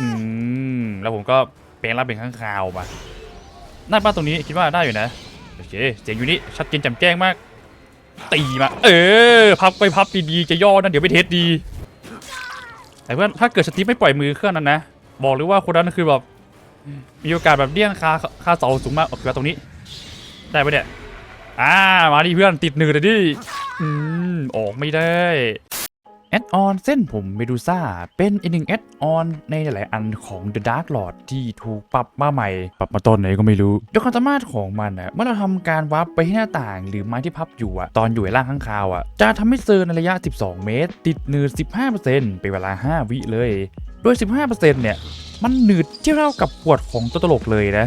อืม แล้วผมก็แปลงร่างเป็นข้างคาวมาหน้าบ้านตรงนี้คิดว่าได้อยู่นะ โอเค เสียงอยู่นี่ชัดเจนแจ่มแจ้งมาก ตีมา เออ พับไปพับดีๆ จะย่อนะเดี๋ยวไปเทสดี แต่เพื่อนถ้าเกิดสตีฟไม่ปล่อยมือเครื่องนั้นนะ บอกเลยว่าคนนั้นคือแบบมีโอกาสแบบเดี้ยงคาคาเสาสูงมากโอเคว่าตรงนี้ ได้ปะเนี่ย อ่า มาดิเพื่อนติดหนืดเลยดิ อืม ออกไม่ได้ แอดออนเส้นผมเมดูซ่าเป็นอีกหนึ่งแอดออนในหลายๆอันของ The Dark Lord ที่ถูกปรับมาใหม่ ปรับมาตอนไหนก็ไม่รู้โดยความสามารถของมันอะเมื่อเราทำการวาร์ปไปที่หน้าต่าง หรือไม้ที่พับอยู่อะตอนอยู่ในร่างข้างคาวอะจะทำให้เซอร์ในระยะ 12 เมตร ติดหนืด 15%เป็นเวลา 5 วิเลย โดย 15%เนี่ยมันหนืดเทียบเท่ากับปวดของตัวตลกเลยนะ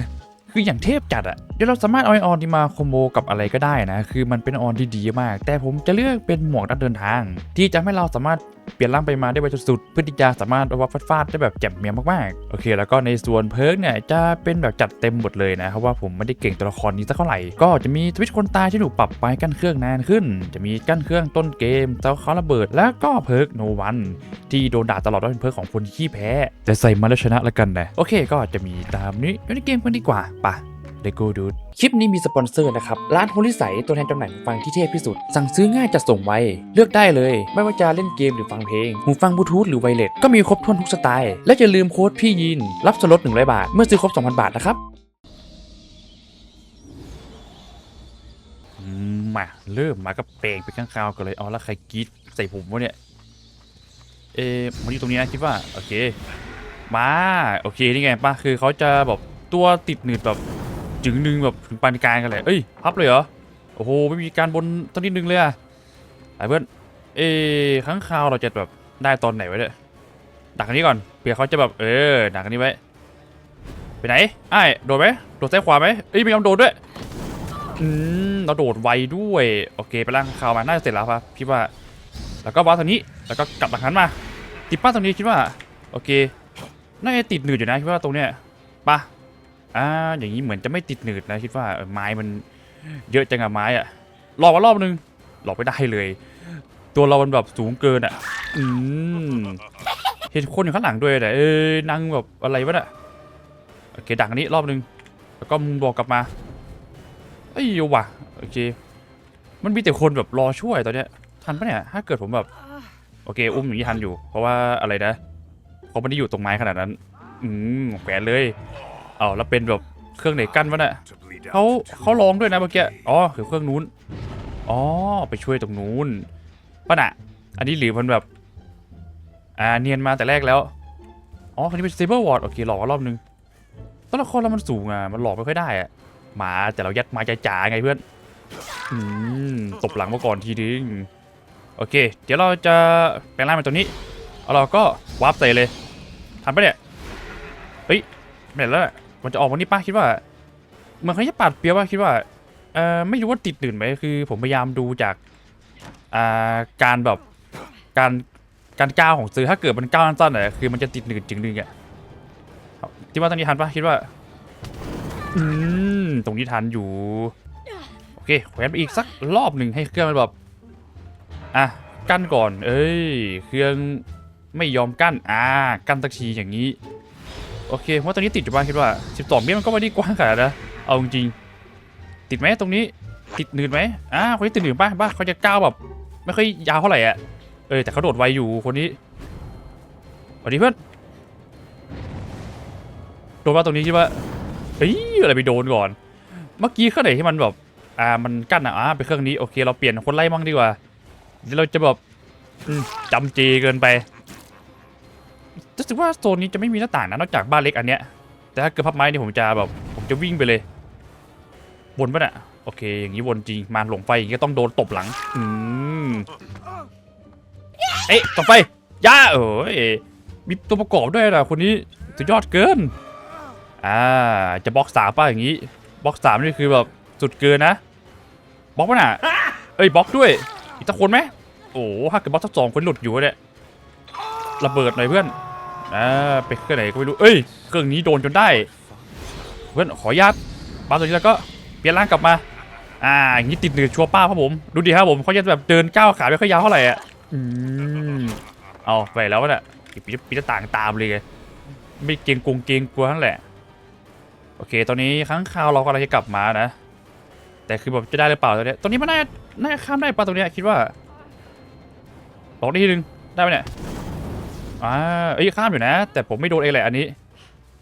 คืออย่างเทพจัดอะเดี๋ยวเราสามารถเอาไอออนที่มาคอมโบกับอะไรก็ได้นะ คือมันเป็นออนที่ดีมาก แต่ผมจะเลือกเป็นหมวกนักเดินทาง ที่จะให้เราสามารถเปลี่ยนร่างไปมาได้ไวสุดๆเพื่อที่จะสามารถเอาวับฟาดๆได้แบบแจ่มเมียมากๆ โอเค แล้วก็ในส่วนเพิร์กเนี่ยจะเป็นแบบจัดเต็มหมดเลยนะเพราะว่าผมไม่ได้เก่งตัวละครนี้สักเท่าไหร่ ก็จะมีทวิตคนตายที่ถูกปรับไปกั้นเครื่องนานขึ้น จะมีกั้นเครื่องต้นเกมเตาเขาระเบิด แล้วก็เพิร์กโนวันที่โดนด่าตลอดว่าเป็นเพิร์กของคนขี้แพ้แต่ใส่มาแล้วชนะละกันนะโอเค ก็จะมีตามนี้อยู่ในเกมกันดีกว่าไปะ เลโก้ดูดคลิปนี้มีสปอนเซอร์นะครับ ร้านโฮลิสัยตัวแทนจำหน่ายหูฟังที่เทพที่สุด สั่งซื้อง่ายจัดส่งไว เลือกได้เลย ไม่ว่าจะเล่นเกมหรือฟังเพลง หูฟังบลูทูธหรือไวเลสก็มีครบถ้วนทุกสไตล์ และอย่าลืมโค้ดพี่ยิน รับส่วนลด100บาท เมื่อซื้อครบ 2,000 บาทนะครับอืมมาเริ่มมาก็เปลงไปข้างคาวกันเลยเอาล้วใครกรีดใส่ผมวะเนี่ย เอ๊ะมันอยู่ตรงนี้นะคิดว่า โอเค มา โอเค นี่ไงป่ะ คือเขาจะแบบตัวติดหนืดแบบ จึงหนึ่งแบบถึงปานกลางกันเลยเอ้ยพับเลยเหรอโอ้โหไม่มีการบนต้นนิดนึงเลยอะไอ้เพื่อนเอ๊ะข้างคาวเราจะแบบได้ตอนไหนวะเนี่ยดักอันนี้ก่อนเผื่อเขาจะแบบเออดักอันนี้ไว้ไปไหนไอ้ายโดดไหมโดดซ้ายขวาไหมเอ้ยไม่ยอมโดดด้วยอืมเราโดดไวด้วยโอเคไปล่างข้างคาวมาน่าจะเสร็จแล้วครับพี่ว่า แล้วก็วาร์ปทางนี้แล้วก็กลับหลังนั้นมาติดป้าตรงนี้คิดว่าโอเคน่าจะติดหนืดอยู่นะคิดว่าตรงเนี้ยปะ อ่าอย่างนี้เหมือนจะไม่ติดหนืดนะคิดว่าไม้มันเยอะจังอะไม้อะรอมารอบนึงหลอกไม่ได้เลย ตัวเรามันแบบสูงเกินอะอืมเห็นคนอยู่ข้างหลังด้วยแต่เอ้ยนั่งแบบอะไรวะเนี่ยโอเคดักอันนี้รอบนึง แล้วก็มุงบอกกลับมาเอ้ยว่ะโอเค มันมีแต่คนแบบรอช่วยตอนเนี้ยทันปะเนี่ยถ้าเกิดผมแบบโอเค อุ้มอย่างนี้ทันอยู่ เพราะว่าอะไรนะเขาไม่ได้อยู่ตรงไม้ขนาดนั้น อืมแขวนเลย เอาแล้วเป็นแบบเครื่องไหนกั้นวะเนี่ยเขาเขาลองด้วยนะเมื่อกี้ อ๋อคือเครื่องนู้น อ๋อไปช่วยตรงนู้นป่ะน่ะ อันนี้หรือมันแบบ อ่าเนียนมาแต่แรกแล้ว อ๋อคนนี้เป็นเซเบอร์วอร์ดโอเคหลอกรอบนึงตัวละครเรามันสูงอะ มันหลอกไม่ค่อยได้อะหมาแต่เรายัดไมาจ๋าๆไงเพื่อน อืมตบหลังมาก่อนทีนึงโอเค เดี๋ยวเราจะแปลงร่างเป็นตัวนี้ เอาเราก็วาร์ปใส่เลยทันปะเนี่ย เฮ้ยไม่เห็นแล้วอะ มันจะออกวันนี้ป้าคิดว่ามือนเขาจะปาดเปียวว่าคิดว่าเออไม่รู้ว่าติดหนืดไหมคือ ผมพยายามดูจากอ่าการแบบการการก้าวของซื้อถ้าเกิดมันก้าวสั้นๆอะคือมันจะติดหนืดจึงหนึงอะคิดว่าตอนนี้ทันปะคิดว่าอืมตรงนี้ทันอยู่โอเคแขวนไปอีกสักรอบหนึ่งให้เครื่องมันแบบอะกั้นก่อน เอ้ย เครื่องไม่ยอมกั้นอ่ากั้นตักทีอย่างนี้ โอเคเพราะตอนนี้ติดอยู่บ้านคิดว่า 12 เมตรมันก็ไม่ได้กว้างขนาดนะเอาจริงติดไหมตรงนี้ติดหนืดไหมอ่าคนนี้ติดหนืดป่ะบ้าเขาจะก้าวแบบไม่ค่อยยาวเท่าไหร่อะเออแต่เขาโดดไวอยู่คนนี้สวัสดีเพื่อนโดนมาตรงนี้คิดว่าเฮ้ยอะไรไปโดนก่อน เมื่อกี้เครื่องไหนที่มันแบบอ่ามันกั้นอะอ่าเป็นเครื่องนี้โอเค เราเปลี่ยนคนไล่มั่งดีกว่าเดี๋ยวเราจะแบบจำเจเกินไป รู้สึกว่าโซนนี้จะไม่มีหน้าต่างนะนอกจากบ้านเล็กอันเนี้ย แต่ถ้าเกิดพับไม้เนี่ยผมจะแบบผมจะวิ่งไปเลย วนปะนี่ยโอเค อย่างนี้วนจริง มาหลงไฟอย่างนี้ก็ต้องโดนตบหลัง อืม เอ๊ะตบไฟย่าเอ้ยมีตัวประกอบด้วยนะคนนี้สุดยอดเกิน อ่า จะบล็อกสามป่ะอย่างนี้บล็อกสามนี่คือแบบสุดเกินนะบล็อกปะน่ะ เอ้ยบล็อกด้วย อีกสักคนไหมโอ้ถ้าเกิดบล็อกทั้งสองคนหลุดอยู่เนี่ยระเบิดหน่อยเพื่อน อ่าไปเครื่องไหนก็ไม่รู้ เอ้ย เครื่องนี้โดนจนได้ เพื่อนขออนุญาตปาตัวนี้แล้วก็เปลี่ยนร่างกลับมา อ่าอย่างนี้ติดหนืดชัวร์ป้าครับผม ดูดิครับผมเขาจะแบบเดินก้าวขาไม่ค่อยยาวเท่าไหร่อะ อืม เอาไปแล้วน่ะปิดปิดหน้าต่างตามเลยไงไม่เกรงกงเกรงกลัวนั่นแหละ โอเค ตอนนี้ครั้งคราวเรากำลังจะกลับมานะ แต่คือแบบจะได้หรือเปล่าตอนเนี้ยตรงนี้มันน่า น่าจะข้ามได้ปะตรงเนี้ยคิดว่าบอกได้ทีนึงได้ไหมเนี่ย อ่าเอ้ยข้ามอยู่นะ แต่ผมไม่โดนเองแหละอันนี้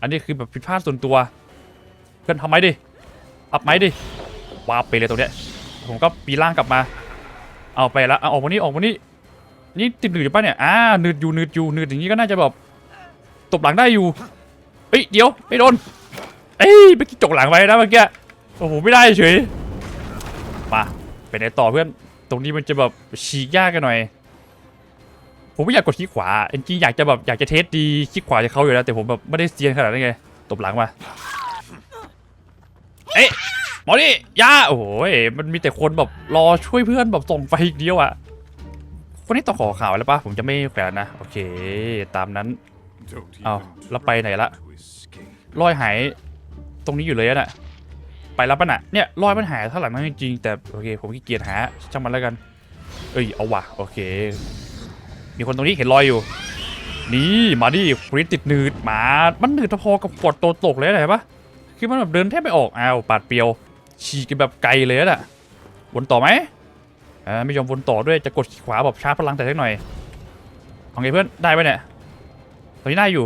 อันนี้คือแบบผิดพลาดส่วนตัว เพื่อนทำไหมดิอัพไหมดิวาไปเลยตรงเนี้ย ผมก็ปีล่างกลับมา เอาไปละเอาออกมานี่ออกมานี่นี่ติดหนืดอยู่ปะเนี่ยอ่าหนืดอยู่หนืดอยู่หนืดอย่างนี้ก็น่าจะแบบตบหลังได้อยู่เฮ้ยเดี๋ยวไม่โดนเอ้ยเมื่อกี้จกหลังไปนะเมื่อกี้โอ้โหไม่ได้เฉยมาไปไหนต่อเพื่อนตรงนี้มันจะแบบฉีกยากกันหน่อย ผมไม่อยากกดคลิกขวาจริงๆอยากจะแบบอยากจะเทสดีคลิกขวาจะเข้าอยู่แล้วแต่ผมแบบไม่ได้เซียนขนาดนั้นไงตบหลังมาเอ๊ะหมอนี่ยาโอ้โหมันมีแต่คนแบบรอช่วยเพื่อนแบบส่งไฟอีกเดียวอะคนนี้ต้องขอข่าวแล้วปะผมจะไม่แขวนนะโอเค ตามนั้นเอาแล้วไปไหนละรอยหายตรงนี้อยู่เลยอะน่ะไปแล้วปะน่ะเนี่ยรอยมันหายเท่าไหลังนั้นจริงแต่โอเค ผมขี้เกียจหาช่างมันแล้วกัน เอ้ยเอาว่ะโอเค มีคนตรงนี้เห็นรอยอยู่ นี่มาดิฟรีติดหนืดหมา มันหนืดพอกับกดโตตกเลยนะเห็นปะคือมันแบบเดินแทบไม่ออกอ้าวปาดเปียว ฉีกันแบบไกลเลยอะน่ะวนต่อไหมอ่าไม่ยอมวนต่อด้วยจะกดขวาแบบชาร์จพลังแต่เล็กหน่อยเอาไงเพื่อนได้ไปะเนี่ยตอนนี้ได้อยู่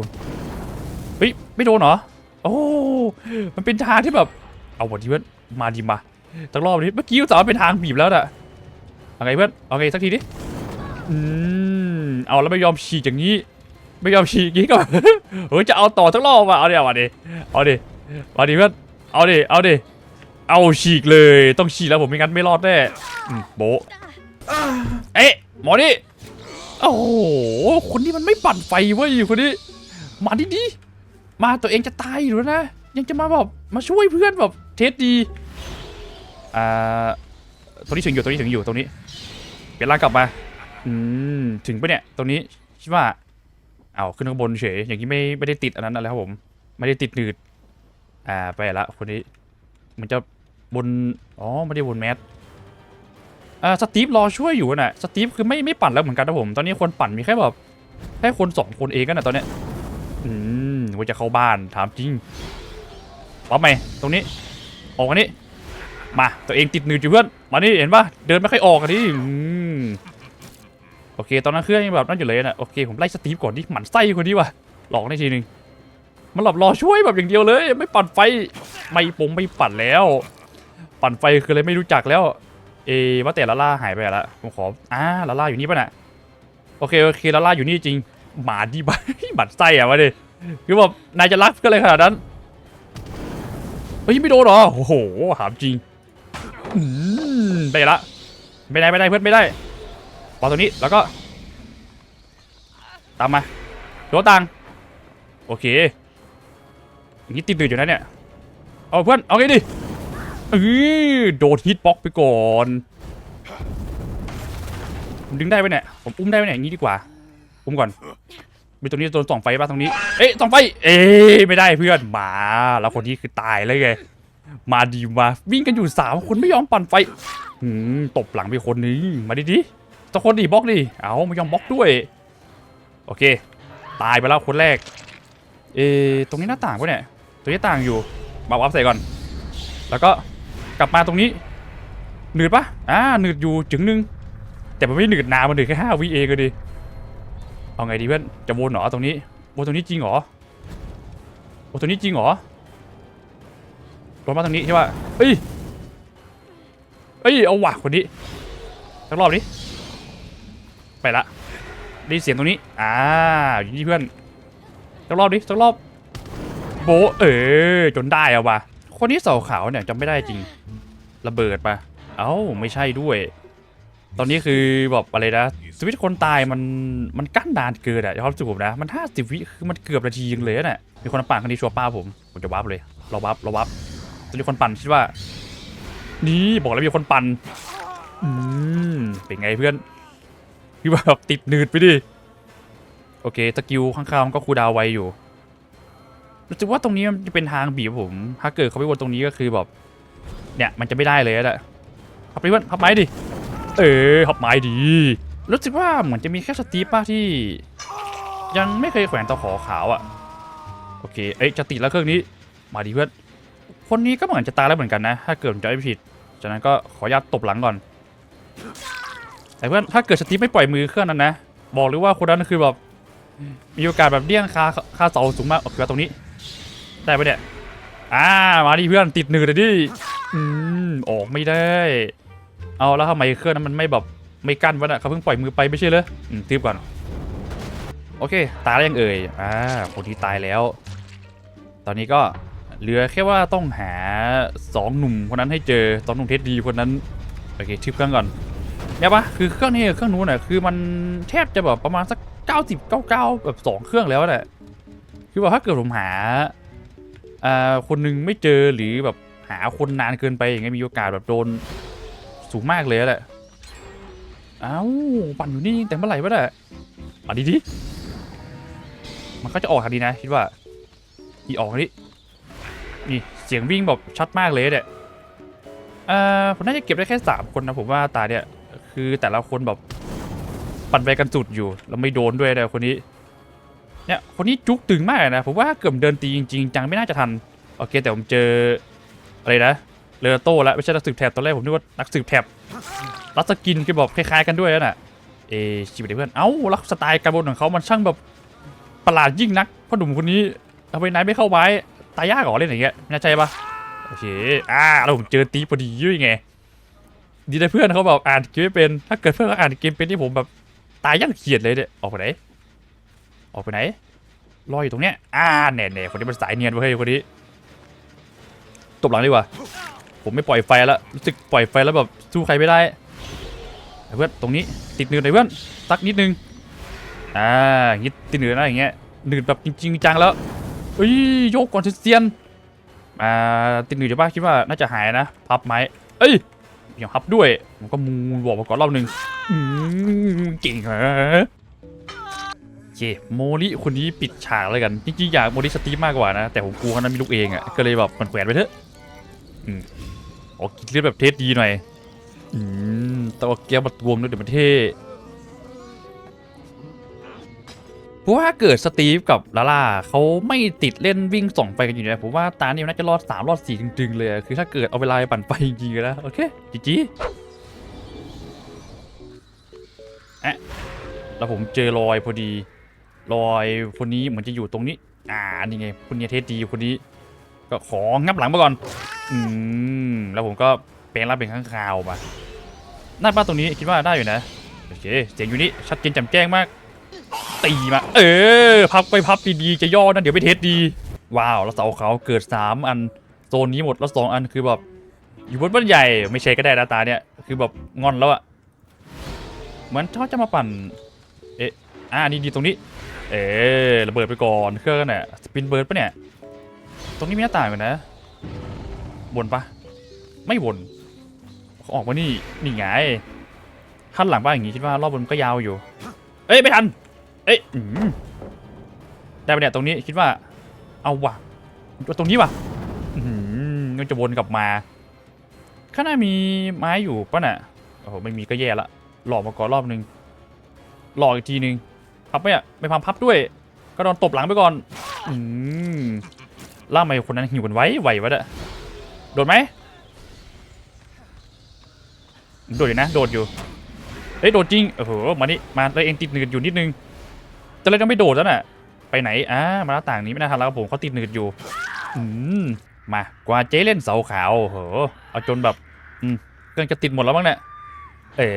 เฮ้ยไม่โดนเหรอโอ้มันเป็นทางที่แบบ เอาวันที่เพื่อนมาดีมาตั้งรอบนี้เมื่อกี้อุตส่าห์ว่าเป็นทางบีบแล้วน่ะเอาไงเพื่อนเอาไงสักทีดิอืม เอาแล้วไม่ยอมฉีกอย่างนี้ ไม่ยอมฉีกอย่างนี้ก็เฮ้ยจะเอาต่อทั้งรอบอะเอาดิเอาดิเอาดิเอาดิเพื่อนเอาดิเอาดิเอาฉีกเลยต้องฉีกแล้วผมไม่งั้นไม่รอดแน่โบเอ๊ะหมอนี่โอ้โหคนนี้มันไม่ปั่นไฟเว้ยคนนี้มาดีๆมาตัวเองจะตายอยู่แล้วนะ ยังจะมาแบบมาช่วยเพื่อนแบบเทสดีอ่าตรงนี้ถึงอยู่ตรงนี้ถึงอยู่ตรงนี้เปลี่ยนร่างกลับมา อืม ถึงปะเนี่ยตรงนี้คิดว่าเอาขึ้นข้างบนเฉย อย่างนี้ไม่ไม่ได้ติดอันนั้นอะไรครับผม ไม่ได้ติดหนืด อ่าไปละคนนี้ มันจะบน อ๋อ ไม่ได้บนแมสอ่าสตีฟรอช่วยอยู่น่ะสตีฟคือไม่ไม่ปั่นแล้วเหมือนกันนะผม ตอนนี้คนปั่นมีแค่แบบแค่คนสองคนเองกันนะตอนเนี้ย อืมว่าจะเข้าบ้านถามจริงป๊อปไหมตรงนี้ ออกกันนี้ มาตัวเองติดหนืดอยู่เพื่อนมานี่เห็นปะเดินไม่ค่อยออกกันนี่อืม โอเค ตอนนั้นเครื่องยังแบบนั่นอยู่เลยนะโอเค ผมไล่สตีฟก่อนดิหมันไส้คนนี้ว่ะหลอกได้ทีนึงมันหลับรอช่วยแบบอย่างเดียวเลย ไม่ปั่นไฟไม่ปงไม่ปั่นแล้ว ปั่นไฟคืออะไรไม่รู้จักแล้ว เอว่าแต่ลาล่าหายไปแล้วผมขออ่าลาล่าอยู่นี่ป่ะน่ะโอเคโอเคลาล่าอยู่นี่จริงหมาดีบ้าหมันไส้อะวะดิคือแบบนายจะรักก็เลยขนาดนั้นเฮ้ยไม่โดนหรอโอ้โหถามจริงไปละไม่ได้ไม่ได้เพื่อนไม่ได้ อตรงนี้แล้วก็ ตามมาโดตังโอเคอย่างนี้ติดดืดอยู่นะเนี่ย เอาเพื่อน เอาไงดิเออโดนฮิตบ็อกไปก่อนผมดึงได้ไหมเนี่ย ผมอุ้มได้ไหมเนี่ยอย่างนี้ดีกว่า อุ้มก่อนมีตรงนี้โดนส่องไฟป่ะตรงนี้ เอ๊ะส่องไฟ เอ๊ะไม่ได้เพื่อนมา แล้วคนนี้คือตายเลยไง มาดีมาวิ่งกันอยู่สามคนไม่ยอมปั่นไฟหืมตบหลังไปคนนึงมาดิดิ ตะคนดิบล็อกดิ เอาไม่ยอมบล็อกด้วย โอเค ตายไปแล้วคนแรก เอตรงนี้หน้าต่างปะเนี่ย ตรงนี้ต่างอยู่บาวับใส่ก่อน แล้วก็กลับมาตรงนี้ หนืดปะอ่า หนืดอยู่จึงนึง แต่มันไม่หนืดนานมันหนืดแค่ห้าวิเองก็ดี เอาไงดีเพื่อน จะวนเหรอตรงนี้ วนตรงนี้จริงเหรอวนตรงนี้จริงเหรอวนมาตรงนี้ใช่ปะเอ้ย เอ้ย เอาว่ะคนนี้สักรอบนี้ ไปละได้เสียงตรงนี้ อ่าอยู่นี่เพื่อนสักรอบดิสักรอบ โบเออจนได้อะวะคนนี้เสาขาวเนี่ยจำไม่ได้จริง ระเบิดปะเอ้าไม่ใช่ด้วย ตอนนี้คือแบบอะไรนะสวิตช์คนตายมันมันกั้นนานเกินอะในความรู้สึกผมนะ มันห้าสิบวิคือมันเกือบนาทียังเลยอะน่ะมีคนปั่นคันนี้ชัวร์ป้าผมผมจะวับเลยเราวับเราวับตอนนี้คนปั่นคิดว่า นี่บอกแล้วมีคนปั่นอืมเป็นไงเพื่อน พี่ว่าแบบติดหนืดไปดิ โอเคสกิลข้างๆมันก็คูดาวไวอยู่รู้สึกว่าตรงนี้มันจะเป็นทางบีบผม ถ้าเกิดเขาไปวนตรงนี้ก็คือแบบ เนี่ยมันจะไม่ได้เลยอะน่ะขับไปเพื่อนขับไปดิ เออขับไม้ดี รู้สึกว่าเหมือนจะมีแค่สตีป้าที่ ยังไม่เคยแขวนตะขอขาวอะ่ะ โอเค เอ้ยจะติดแล้วเครื่องนี้ มาดีเพื่อน คนนี้ก็เหมือนจะตายแล้วเหมือนกันนะ ถ้าเกิดผมจำไม่ผิด จากนั้นก็ขออนุญาตตบหลังก่อน แต่เพื่อนถ้าเกิดสตีฟไม่ปล่อยมือเครื่องนั้นนะ บอกเลยว่าคนนั้นคือแบบมีโอกาสแบบเลี่ยงคาคาเสาสูงมากโอเคว่าตรงนี้ ได้ปะเนี่ยอ่ามาดิเพื่อนติดหนืดเลยดิอืมออกไม่ได้ เอาแล้วทำไมเครื่องนั้นมันไม่แบบไม่กั้นวะน่ะเขาเพิ่งปล่อยมือไปไม่ใช่เหรออืมตีบก่อนโอเค ตายแล้วยังเอ่ยอ่าคนที่ตายแล้ว ตอนนี้ก็เหลือแค่ว่าต้องหาสองหนุ่มคนนั้นให้เจอสองหนุ่มเท็ดดีคนนั้นโอเคทิปเครื่องก่อน เนี่ยปะคือเครื่องนี้กับเครื่องนู้นน่ะคือมันแทบจะแบบประมาณสักเก้าสิบเก้าเก้าแบบสองเครื่องแล้วแหละคือว่าถ้าเกิดผมหาอ่าคนหนึงไม่เจอหรือแบบหาคนนานเกินไปอย่างเงี้ยมีโอกาสแบบโดนสูงมากเลยแหละอ้าวปั่นอยู่นี่แต่เมื่อไหร่วะเนี่ยอะดีดิมันก็จะออกทางนี้นะคิดว่าอีออกทางนี้นี่เสียงวิ่งแบบชัดมากเลยเนี่ยเอ่อผมน่าจะเก็บได้แค่สามคนนะผมว่าตาเนี่ย คือแต่ละคนแบบปั่นไปกันสุดอยู่ แล้วไม่โดนด้วยนะคนนี้ เนี่ย คนนี้จุกตึงมากเลยนะ ผมว่าเกือบเดินตีจริงๆจังไม่น่าจะทัน โอเค แต่ผมเจออะไรนะเลอโต้แล้วไม่ใช่นักสืบแถบตอนแรกผมนึกว่านักสืบแถบรัสกินคือแบบคล้ายๆกันด้วยน่ะ เอชิบะเพื่อน เอ้าล้วสไตล์การบนของเขามันช่างแบบประหลาดยิ่งนักพ่อหนุ่มคนนี้ทำไมนายไม่เข้าไว้ตายยากหรอเล่นอย่างเงี้ยไม่น่าใช่ปะโอเค อ่าแล้วผมเจอตีพอดียุ่ยไง ดีนะเพื่อนเขาแบบอ่านเกมไม่เป็น ถ้าเกิดเพื่อนเขาอ่านเกมเป็นที่ผมแบบตายย่างเขียดเลยเนี่ยออกไปไหน ออกไปไหนรออยู่ตรงเนี้ยอ่าแน่ๆคนนี้มันสายเนียนเว้ยคนนี้ตบหลังดีกว่า ผมไม่ปล่อยไฟแล้วรู้สึกปล่อยไฟแล้วแบบสู้ใครไม่ได้เพื่อนตรงนี้ติดหนืดหน่อยเพื่อนสักนิดนึงอ่างี้ติดหนืดนะอย่างเงี้ยหนืดแบบจริงจังแล้วเอ้ยโยกก่อนเซียนอ่าติดหนึ่งเดี๋ยวป้าคิดว่าน่าจะหายนะพับไม้เอ้ย ยังพับด้วยมันก็มูนบอกมาก่อนรอบหนึ่งเก่งเหรอโอเคโมลิคนนี้ปิดฉากเลยกันจริงๆอยากโมลิสตีมากกว่านะ แต่ผมกลัวเขานั้นมีลูกเองอะก็เลยแบบมันแขวนไปเถอะอืมโอ้กินเลือดแบบเทสดีหน่อยอืมแต่ว่าแก้วมาตวมด้วยเดี๋ยวมันเท่ เพราะว่าเกิดสตีฟกับลาล่าเขาไม่ติดเล่นวิ่งส่องไปกันอยู่เนี่ยผมว่าตาเนี่น่าจะรอดสามรอดสี่จริงๆเลย คือถ้าเกิดเอาเวลาปั่นไปจริงๆนะโอเคจีจีอะแล้วผมเจอรอยพอดี รอยคนนี้เหมือนจะอยู่ตรงนี้ อ่านี่ไงคนนี้เทสดีคนนี้ ก็ของงับหลังมาก่อน อืมแล้วผมก็แปลงร่างเป็นข้างคาวมาหน้าบ้านตรงนี้คิดว่าได้อยู่นะโอเคเสียงอยู่นี่ชัดเจนแจ่มแจ้งมาก ตีมา เออ พับไปพับดีๆจะย่อนะเดี๋ยวไปเทสดี ว้าวแล้วเสาเขาเกิด 3 อันโซนนี้หมดแล้วสองอันคือแบบอยู่บนบ้านใหญ่ไม่ใช่ก็ได้นะตาเนี่ยคือแบบงอนแล้วอะเหมือนเขาจะมาปั่น เอ๊ะอ่านี่ดีตรงนี้ เอ๊ะระเบิดไปก่อนเครื่องน่ะสปินเบิร์ดปะเนี่ย ตรงนี้มีหน้าต่างอยู่นะบนปะไม่บนเขาออกมานี่นี่ไงขั้นหลังบ้านอย่างงี้คิดว่ารอบบนก็ยาวอยู่ เอ้ยไม่ทัน เอ้ยอืมได้ไปะเนี่ยตรงนี้คิดว่า เอาว่ะตรงนี้ว่ะอืมมันจะวนกลับมาข้างหน้ามีไม้อยู่ปะน่ะโอ้โหไม่มีก็แย่ละหลอกมาก่อนรอบนึงหลอกอีกทีนึงพับไปอะไม่พับพับด้วย ก็โดนตบหลังไปก่อน อืมล่าไม่คนนั้นหิวกันไว้ไหววะเด้อโดดไหมโดดอยู่นะ โดดอยู่เฮ้ยโดดจริงโอ้โหมานี่มาแล้วเองติดหนืดอยู่นิดนึง แต่เราจะไม่โดดแล้วน่ะ ไปไหน อ่า มาหน้าต่างนี้ไม่น่าทันแล้วครับผมเขาติดหนืดอยู่ อืม มากว่าเจ๊เล่นเสาขาวโอ้โหเอาจนแบบ อืมเครื่องจะติดหมดแล้วมั้งเนี่ย เอ๋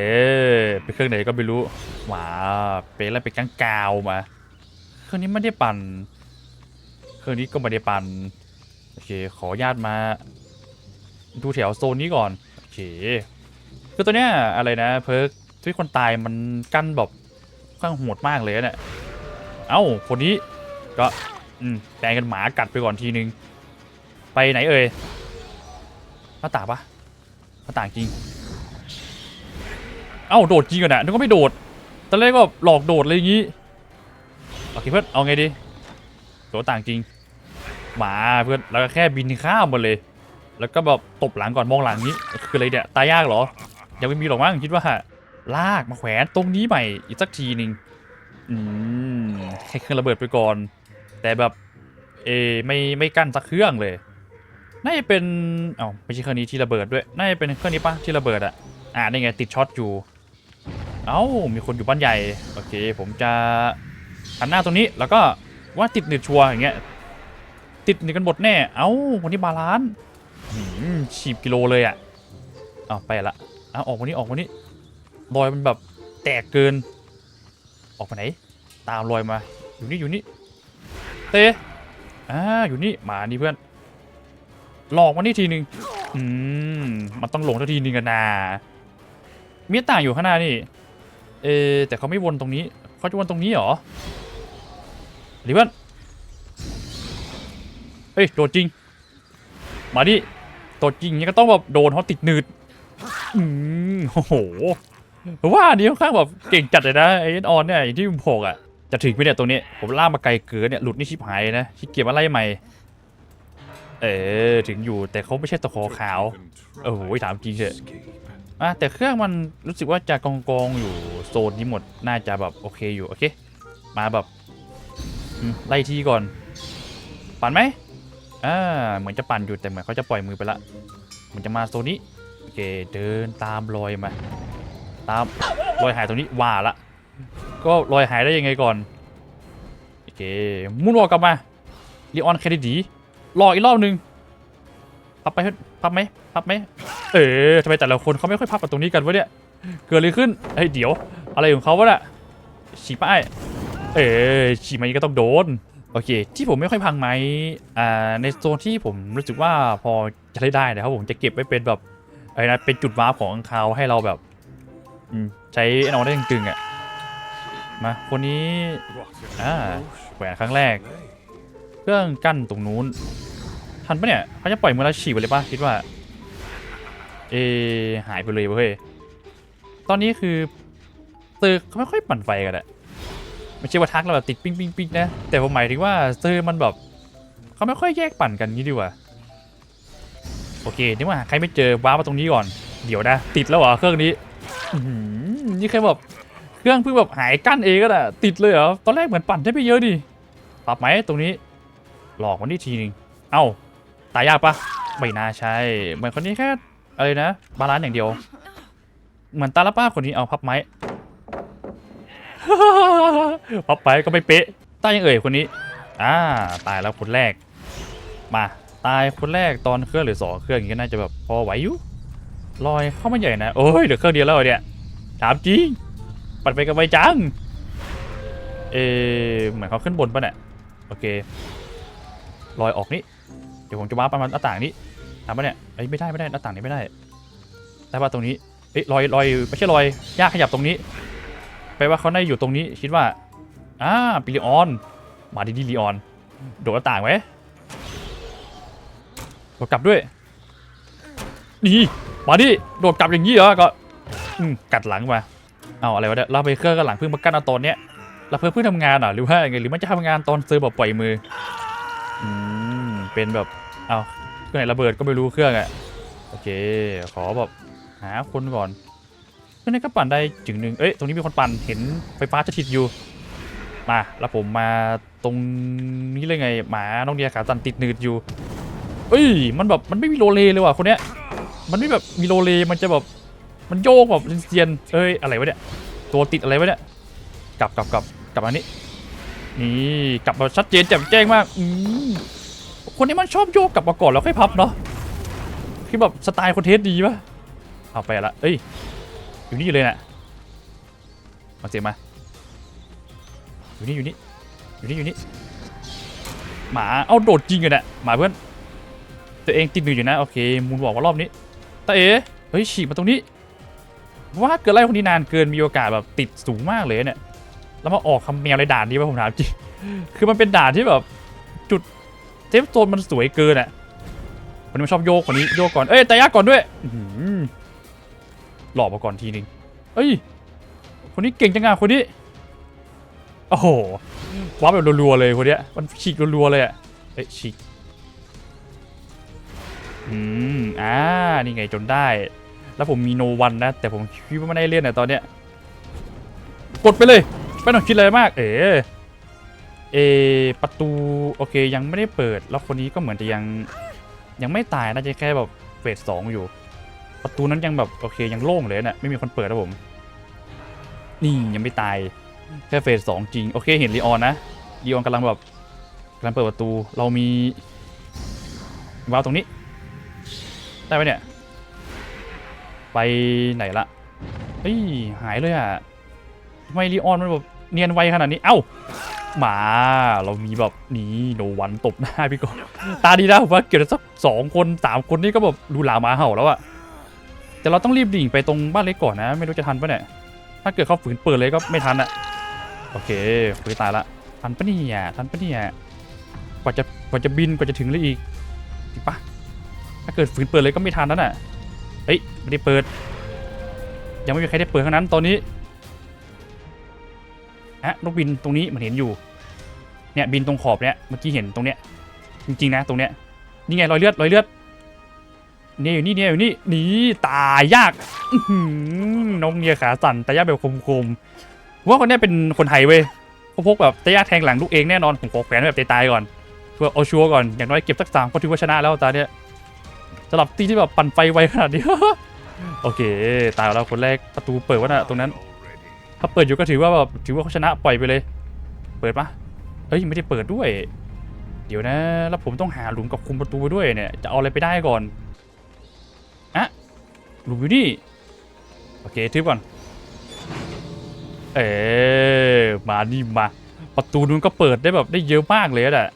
ไปเครื่องไหนก็ไม่รู้ว้าเป็นอะไรเป็นกางกาวมา เครื่องนี้ไม่ได้ปั่น เครื่องนี้ก็ไม่ได้ปั่น โอเค ขอญาตมา ดูแถวโซนนี้ก่อน โอเค คือตัวเนี้ยอะไรนะ เพิร์กที่คนตายมันกั้นแบบข้างโหดมากเลยเนี่ย เอ้า คนนี้ก็แปลงกันหมากัดไปก่อนทีนึง ไปไหนเอ่ยหน้าต่างปะหน้าต่างจริง เอ้า โดดจริงกันนะนึกว่าไม่โดดตอนแรกก็หลอกโดดเลยอย่างงี้โอเคเพื่อนเอาไงดีโดดต่างจริงหมาเพื่อนแล้วก็แค่บินข้ามมาเลย แล้วก็แบบตบหลังก่อนมองหลังนี้คืออะไรเนี่ยตายยากเหรอยังไม่มีหรอกมั้งคิดว่าลากมาแขวนตรงนี้ใหม่อีกสักทีหนึ่ง อืมให้เครื่องระเบิดไปก่อน แต่แบบ เอ ไม่ไม่กั้นสักเครื่องเลยน่าจะเป็นอ้าไม่ใช่เครื่องนี้ที่ระเบิดด้วยน่าจะเป็นเครื่องนี้ปะที่ระเบิดอะอ่านี่ไงติดช็อตอยู่ เอ้ามีคนอยู่บ้านใหญ่โอเค ผมจะหันหน้าตรงนี้แล้วก็ว่าติดหนึดชัวร์อย่างเงี้ยติดหนึดกันหมดแน่ เอ้าวันนี้บาลานซ์ฉีบกิโลเลยอะเอาไปละเอาออกวันนี้ออกวันนี้รอยมันแบบแตกเกิน ออกไปไหน ตามรอยมา อยู่นี่อยู่นี่ เตะอ่าอยู่นี่มานี่เพื่อน หลอกมานี่ทีหนึ่งอืมมันต้องหลงทันทีหนึ่งกันนามีหน้าต่างอยู่ข้างหน้านี่เออแต่เขาไม่วนตรงนี้เขาจะวนตรงนี้เหรอหรือเพื่อนเฮ้ยโดดจริง มาดิโดดจริงอย่างนี้ก็ต้องแบบโดนเขาติดหนืดอืมโอ้โห ว่าอันนี้ค่อนข้างแบบเก่งจัดเลยนะไอ้ออนเนี่ยอย่างที่ผมบอกอะจะถึงไปเนี่ยตรงนี้ผมล่ากมาไกลเกินเนี่ยหลุดนี่ชิบหายนะที่เกียจมาไล่ใหม่ เออถึงอยู่แต่เขาไม่ใช่ตะขอขาวโอ้โหถามจริงเถอะอะแต่เครื่องมันรู้สึกว่าจะกองกองอยู่โซนนี้หมดน่าจะแบบโอเคอยู่โอเค มาแบบไล่ที่ก่อน ปั่นไหมอ่าเหมือนจะปั่นอยู่แต่เหมือนเขาจะปล่อยมือไปละเหมันจะมาโซนนี้โอเคเดินตามรอยมา ตามรอยหายตรงนี้ว่าละ ก็รอยหายได้ยังไงก่อน โอเคมุนวอลกลับมาลีออนแคดิดีรออีกรอบนึง พับไปพับไหมพับไหมเออทำไมแต่ละคนเขาไม่ค่อยพับกับตรงนี้กันวะเนี่ย เกิดอะไรขึ้นเฮ้ยเดี๋ยว อะไรของเขาวะน่ะฉีป้าย เออฉีมานี้ก็ต้องโดนโอเค ที่ผมไม่ค่อยพังไหมอ่าในโซนที่ผมรู้สึกว่าพอจะได้ได้นะครับผมจะเก็บไว้เป็นแบบอะไรนะเป็นจุดวาร์ปของเขาให้เราแบบ อืมใช้นอนได้ตึงๆอะมาคนนี้อ่าแหวนครั้งแรก เครื่องกั้นตรงนู้นทันปะเนี่ยเขาจะปล่อยมือแล้วฉีกไปเลยปะคิดว่า เอหายไปเลยเว้ยตอนนี้คือเซอเขาไม่ค่อยปั่นไฟกันอะไม่ใช่ว่าทักเราแบบติดปิ้งปิ้งปิ้งนะ แต่ผมหมายถึงว่าเซอมันแบบเขาไม่ค่อยแยกปั่นกันงี้ดีกว่าโอเคนี่ว่าใครไม่เจอว้ามาตรงนี้ก่อน เดี๋ยวนะ ติดแล้วเหรอเครื่องนี้ นี่แค่แบบเครื่องเพิ่งแบบหายกั้นเองก็แหละติดเลยเหรอตอนแรกเหมือนปั่นได้ไปเยอะดิปรับไหมตรงนี้ หลอกมันนี่ทีนึงเอ้าตายยากปะไม่น่าใช่เหมือนคนนี้แค่อะไรนะ บาลานซ์อย่างเดียว เหมือนตาละป้าคนนี้เอาพับไม้พับไปก็ไม่เป๊ะตายยังเอ่ยคนนี้อ่าตายแล้วคนแรก มาตายคนแรกตอนเครื่องหรือสองเครื่องอย่างนี้น่าจะแบบพอไหวอยู่ลอยเข้ามาใหญ่นะโอ้ยเดี๋ยวเครื่องเดียวแล้วเหรอเนี่ย ถามจริง ปัดไปกันไวจัง เอเหมือนเขาขึ้นบนปะเนี่ย โอเค ลอยออกนี่ เดี๋ยวผมจะว้าประมาณหน้าต่างนี้ทำปะเนี่ยเอ้ไม่ได้ไม่ได้หน้าต่างนี้ไม่ได้ แต่ว่าตรงนี้ เอ้ยลอยลอยไม่ใช่ลอยยากขยับตรงนี้ แปลว่าเขาได้อยู่ตรงนี้ คิดว่า อ่าปิลิออน มาดีดีลีออน โดดหน้าต่างไหมโดดกลับด้วย นี่ มาดิ โดดกลับอย่างนี้เหรอก็ อืมกัดหลังมาเอาอะไรวะเนี่ยเราไปเครื่องกันหลังเพิ่งมากั้นเอาตอนเนี้ยเราเพิ่งเพิ่งทำงานเหรอหรือว่าไงหรือมันจะทำงานตอนซอร์แบบปล่อยมืออืมเป็นแบบเอาเครื่องไหนระเบิดก็ไม่รู้เครื่องอะโอเค ขอแบบหาคนก่อนเครื่องนี้ก็ปั่นได้จึงหนึ่งเอ้ยตรงนี้มีคนปั่นเห็นไฟฟ้าจะติดอยู่มาแล้วผมมาตรงนี้เลยไงหมาน้องเดียขาตันติดหนืดอยู่เอ้ยมันแบบมันไม่มีโรเลเลยว่ะคนเนี้ยมันไม่แบบมีโรเลมันจะแบบ มันโยกแบบเซียนเอ้ยอะไรวะเนี่ยตัวติดอะไรวะเนี่ยกลับกลับกลับกลับอันนี้ นี่กลับมาชัดเจนแจ่มแจ้งมากอืมคนนี้มันชอบโยกกลับมาก่อนแล้วค่อยพับเนาะคือแบบสไตล์คนเทสดีปะเอาไปละเอ้ยอยู่นี่อยู่เลยน่ะมาเสียมาอยู่นี่อยู่นี่อยู่นี่อยู่นี่หมาเอาโดดจริงเลยน่ะหมาเพื่อนตัวเองติดหนึ่งอยู่นะโอเคมูลบอกว่ารอบนี้ตาเอ๋เฮ้ยฉีกมาตรงนี้ ว่าเกิดอะไรคนนี้นานเกินมีโอกาสแบบติดสูงมากเลยเนี่ยแล้วมาออกคำแมวในด่านนี้ป่ะผมถามจริงคือมันเป็นด่านที่แบบ จุดเซฟโซนมันสวยเกินอะคนนี้มันชอบโยกคนนี้โยกก่อนเอ้ยแต่ยากก่อนด้วยหลอกมาก่อนทีนึงเอ้ย คนนี้เก่งจังอะคนนี้โอ้โหว้าแบบรัวๆเลยคนเนี้ยมันฉีกรัวๆเลยอะเอ้ยฉีกอืมอ่านี่ไงจนได้ แล้วผมมีโนวันนะ แต่ผมคิดว่าไม่ได้เล่นอะตอนเนี้ย กดไปเลย ไม่ต้องคิดอะไรมาก เอ๋เอประตู โอเคยังไม่ได้เปิด แล้วคนนี้ก็เหมือนจะยัง ยังไม่ตายน่าจะแค่แบบเฟสสองอยู่ ประตูนั้นยังแบบโอเคยังโล่งเลยนะไม่มีคนเปิดนะผม นี่ยังไม่ตายแค่เฟสสองจริง โอเคเห็นลีออนนะลีออนกำลังแบบกำลังเปิดประตูเรามีวาล์วตรงนี้ ได้ไหมเนี่ย ไปไหนละเฮ้ยหายเลยอะทำไมลีออนมันแบบเนียนไวขนาดนี้ เอ้า หมา เรามีแบบนี้โนวันตบหน้าพี่ก่อนตาดีนะผมว่าเกี่ยวกับสักสองคนสามคนนี่ก็แบบดูหลาหมาเห่าแล้วอะแต่เราต้องรีบดิ่งไปตรงบ้านเล็กก่อนนะ ไม่รู้จะทันปะเนี่ย ถ้าเกิดเขาฝืนเปิดเลยก็ไม่ทันอะโอเคฝืนตายละ ทันปะเนี่ยทันปะเนี่ยกว่าจะกว่าจะบินกว่าจะถึงเลยอีกจริงปะถ้าเกิดฝืนเปิดเลยก็ไม่ทันนั่นน่ะเฮ้ย ไม่ได้เปิด ยังไม่มีใครได้เปิดทั้งนั้นตอนนี้อะนกบินตรงนี้มันเห็นอยู่ เนี่ยบินตรงขอบเนี่ยเมื่อกี้เห็นตรงเนี้ยจริงๆนะตรงเนี้ยนี่ไงรอยเลือดรอยเลือดเนี่ยอยู่นี่เนี่ยอยู่นี่หนีตายยากอื้อหือนกเนี่ยขาสั่นตายยากแบบคมๆว่าคนเนี้ยเป็นคนไทยเว้ยเขาพกแบบตายยากแทงหลังลูกเองแน่นอนผมขอแขวนแบบตายๆก่อนเพื่อเอาชัวร์ก่อนอย่างน้อยเก็บสักสามก็ถือว่าชนะแล้วตาเนี้ยสำหรับตีที่แบบปั่นไฟไวขนาดนี้ โอเค ตายแล้วคนแรกประตูเปิดวะน่ะตรงนั้น ถ้าเปิดอยู่ก็ถือว่าแบบถือว่าเขาชนะปล่อยไปเลย เปิดปะเฮ้ยไม่ได้เปิดด้วย เดี๋ยวนะ แล้วผมต้องหาหลุมกับคุมประตูไปด้วยเนี่ยจะเอาอะไรไปได้ก่อนอะหลุมอยู่นี่โอเคทึบก่อน เออมานี่มา ประตูนู้นก็เปิดได้แบบได้เยอะมากเลยอะ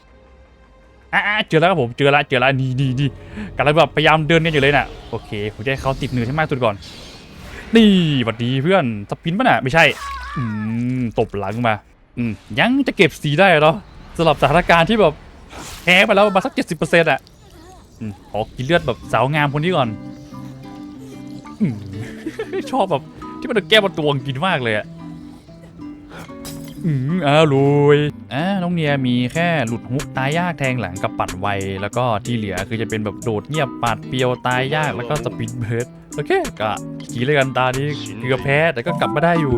อะเจอแล้วครับผมเจอและเจอและนี่นี่นี่กำลังแบบพยายามเดินกันอยู่เลยน่ะโอเคผมจะให้เขาติดมือให้มากสุดก่อนนี่หวัดดีเพื่อนสปินป่ะน่ะไม่ใช่อืมตบหลังมาอืมยังจะเก็บสีได้เหรอสำหรับสถานการณ์ที่แบบแพ้ไปแล้วมาสักเจ็ดสิบเปอร์เซ็นต์อะอืมขอกินเลือดแบบสาวงามคนนี้ก่อนอชอบแบบที่มันแก้บนตัวกินมากเลยอะอืมอ้าวรวย อ่าน้องเนียมีแค่หลุดฮุกตายยากแทงหลังกับปัดไว แล้วก็ที่เหลือคือจะเป็นแบบโดดเงียบปัดเปียวตายยากแล้วก็สปินเบิร์ดโอเคก็ขี่เลยกันตานี้เกือบแพ้แต่ก็กลับมาได้อยู่